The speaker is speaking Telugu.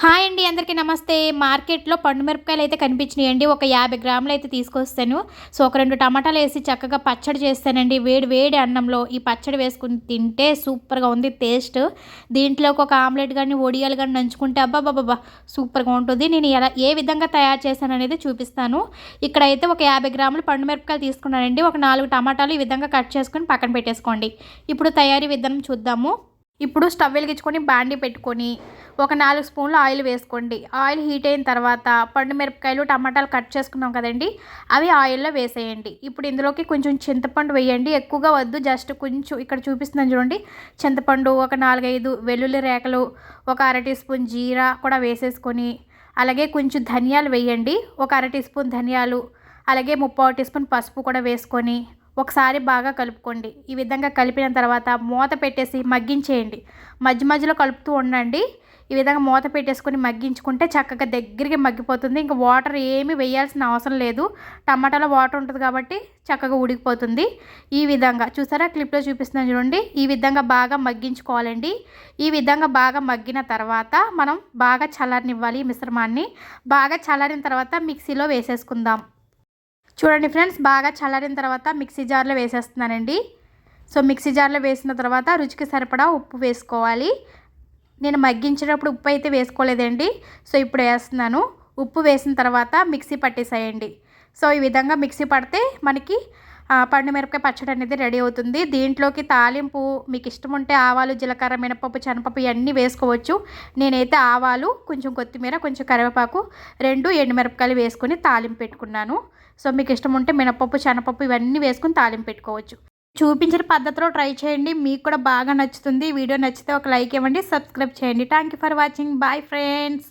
హాయ్ అండి అందరికీ నమస్తే. మార్కెట్లో పండు మిరపకాయలు అయితే కనిపించినాయండి. ఒక యాభై గ్రాములు అయితే తీసుకొస్తాను. సో ఒక రెండు టమాటాలు వేసి చక్కగా పచ్చడి చేస్తానండి. వేడి వేడి అన్నంలో ఈ పచ్చడి వేసుకుని తింటే సూపర్గా ఉంది టేస్ట్. దీంట్లోకి ఒక ఆమ్లెట్ కానీ ఒడియాలు కానీ నంచుకుంటే అబ్బాబాబా సూపర్గా ఉంటుంది. నేను ఎలా ఏ విధంగా తయారు చేశాను అనేది చూపిస్తాను. ఇక్కడైతే ఒక యాభై గ్రాములు పండు మిరపకాయలు తీసుకున్నానండి. ఒక నాలుగు టమాటాలు ఈ విధంగా కట్ చేసుకొని పక్కన పెట్టేసుకోండి. ఇప్పుడు తయారీ విధానం చూద్దాము. ఇప్పుడు స్టవ్ వెలిగించుకొని బాండి పెట్టుకొని ఒక నాలుగు స్పూన్లు ఆయిల్ వేసుకోండి. ఆయిల్ హీట్ అయిన తర్వాత పండు మిరపకాయలు టమాటాలు కట్ చేసుకున్నాం కదండి అవి ఆయిల్లో వేసేయండి. ఇప్పుడు ఇందులోకి కొంచెం చింతపండు వేయండి. ఎక్కువగా వద్దు జస్ట్ కొంచెం ఇక్కడ చూపిస్తున్నాను చూడండి. చింతపండు ఒక నాలుగైదు వెల్లుల్లి రేకలు ఒక అర టీ స్పూన్ జీరా కూడా వేసేసుకొని అలాగే కొంచెం ధనియాలు వేయండి. ఒక అర టీ స్పూన్ ధనియాలు అలాగే ముప్పావు టీ స్పూన్ పసుపు కూడా వేసుకొని ఒకసారి బాగా కలుపుకోండి. ఈ విధంగా కలిపిన తర్వాత మూత పెట్టేసి మగ్గించేయండి. మధ్య మధ్యలో కలుపుతూ ఉండండి. ఈ విధంగా మూత పెట్టేసుకొని మగ్గించుకుంటే చక్కగా దగ్గరికి మగ్గిపోతుంది. ఇంకా వాటర్ ఏమి వేయాల్సిన అవసరం లేదు. టమాటాలో వాటర్ ఉంటుంది కాబట్టి చక్కగా ఉడికిపోతుంది. ఈ విధంగా చూసారా? క్లిప్లో చూపిస్తున్నాను చూడండి. ఈ విధంగా బాగా మగ్గించుకోవాలండి. ఈ విధంగా బాగా మగ్గిన తర్వాత మనం బాగా చల్లారనివ్వాలి ఈ మిశ్రమాన్ని. బాగా చల్లారిన తర్వాత మిక్సీలో వేసేసుకుందాం. చూడండి ఫ్రెండ్స్ బాగా చల్లారిన తర్వాత మిక్సీ జార్లో వేసేస్తున్నానండి. సో మిక్సీ జార్లో వేసిన తర్వాత రుచికి సరిపడా ఉప్పు వేసుకోవాలి. నేను మగ్గించేటప్పుడు ఉప్పు అయితే వేసుకోలేదండి. సో ఇప్పుడు వేస్తున్నాను. ఉప్పు వేసిన తర్వాత మిక్సీ పట్టేసేయండి. సో ఈ విధంగా మిక్సీ పడితే మనకి పండు మిరపకాయ పచ్చడి అనేది రెడీ అవుతుంది. దీంట్లోకి తాలింపు మీకు ఇష్టం ఉంటే ఆవాలు జీలకర్ర మినపప్పు శనపప్పు ఇవన్నీ వేసుకోవచ్చు. నేనైతే ఆవాలు కొంచెం కొత్తిమీర కొంచెం కరివేపాకు రెండు ఎండుమిరపకాయలు వేసుకొని తాలింపు పెట్టుకున్నాను. సో మీకు ఇష్టం ఉంటే మినపప్పు శనపప్పు ఇవన్నీ వేసుకుని తాలింపు పెట్టుకోవచ్చు. చూపించిన పద్ధతిలో ట్రై చేయండి. మీకు కూడా బాగా నచ్చుతుంది. వీడియో నచ్చితే ఒక లైక్ ఇవ్వండి. సబ్స్క్రైబ్ చేయండి. Thank you for watching bye friends